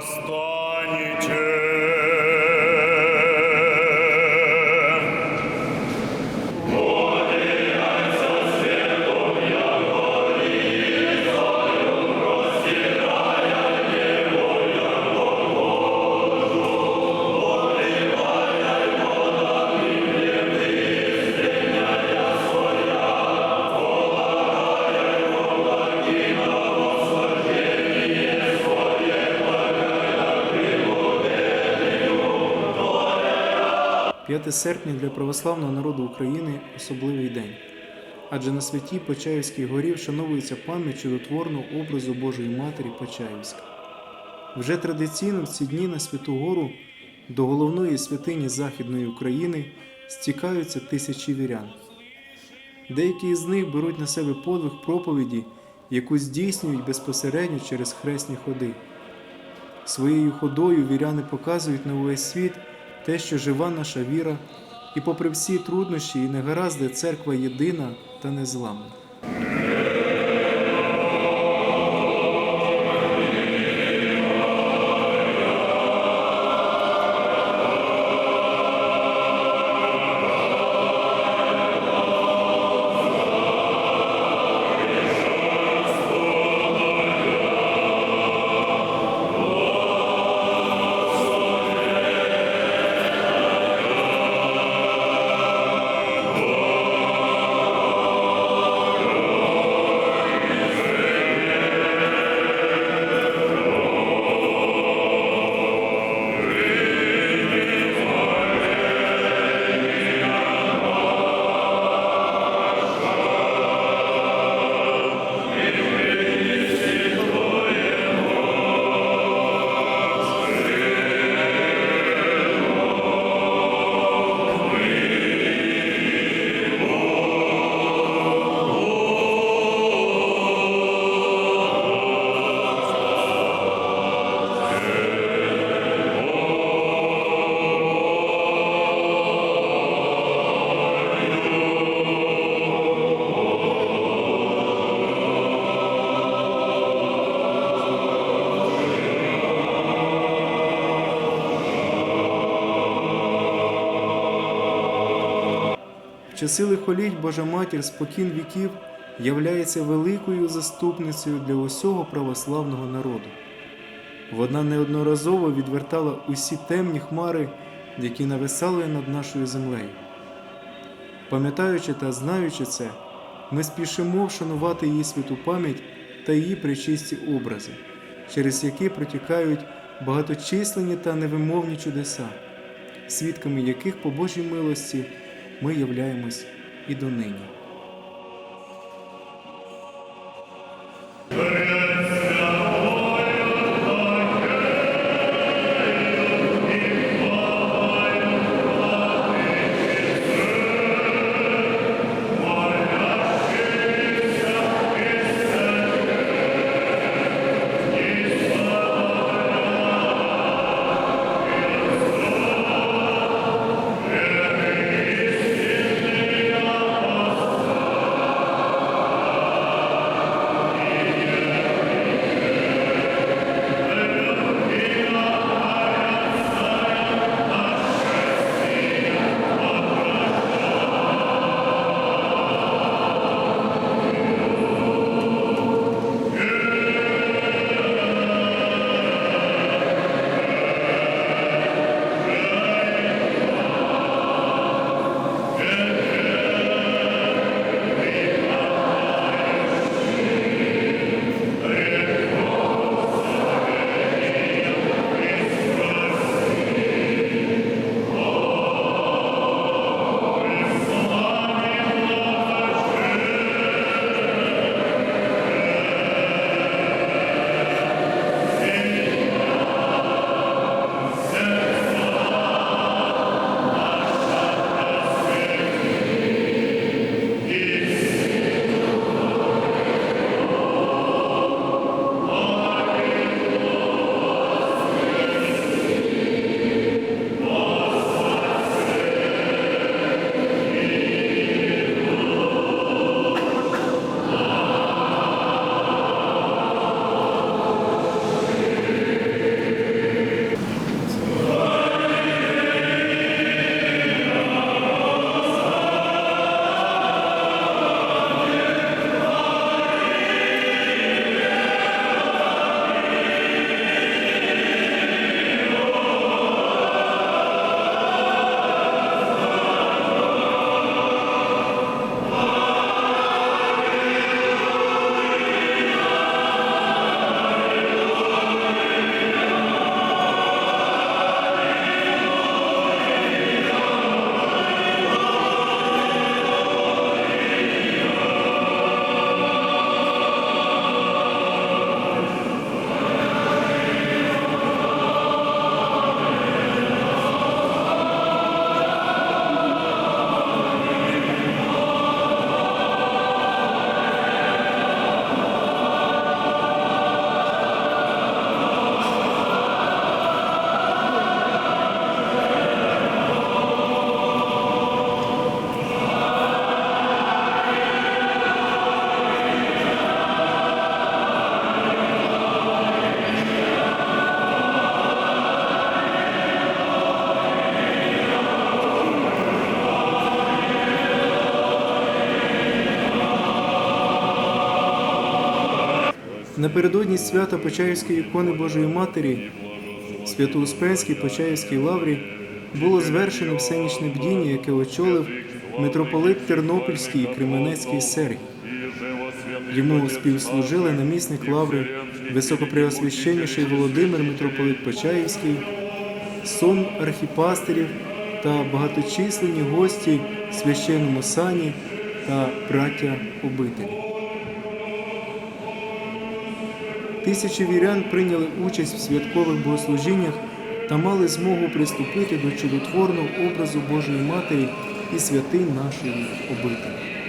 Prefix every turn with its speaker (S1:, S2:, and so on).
S1: Останній 5 серпня для православного народу України особливий день. Адже на святій Почаївській горі вшановується пам'ять чудотворного образу Божої Матері Почаївська. Вже традиційно в ці дні на Святу Гору до головної святині Західної України стікаються тисячі вірян. Деякі з них беруть на себе подвиг проповіді, яку здійснюють безпосередньо через хресні ходи. Своєю ходою віряни показують на увесь світ те, що жива наша віра, і попри всі труднощі і негаразди церква єдина та незламна. Часи лихоліть Божа Матір спокін віків являється великою заступницею для усього православного народу. Вона неодноразово відвертала усі темні хмари, які нависали над нашою землею. Пам'ятаючи та знаючи це, ми спішимо вшанувати її святу пам'ять та її причисті образи, через які протікають багаточисленні та невимовні чудеса, свідками яких по Божій милості ми являємось і донині. Напередодні свята Почаївської ікони Божої Матері Свято-Успенській Почаївській лаврі було звершено всенічне бдіння, яке очолив митрополит Тернопільський і Кременецький Сергій. Йому співслужили намісник лаври, високопреосвященніший Володимир митрополит Почаївський, сон архіпастерів та багаточисленні гості священному сані та браття обителі. Тисячі вірян прийняли участь в святкових богослужіннях та мали змогу приступити до чудотворного образу Божої Матері і святинь нашої обителі.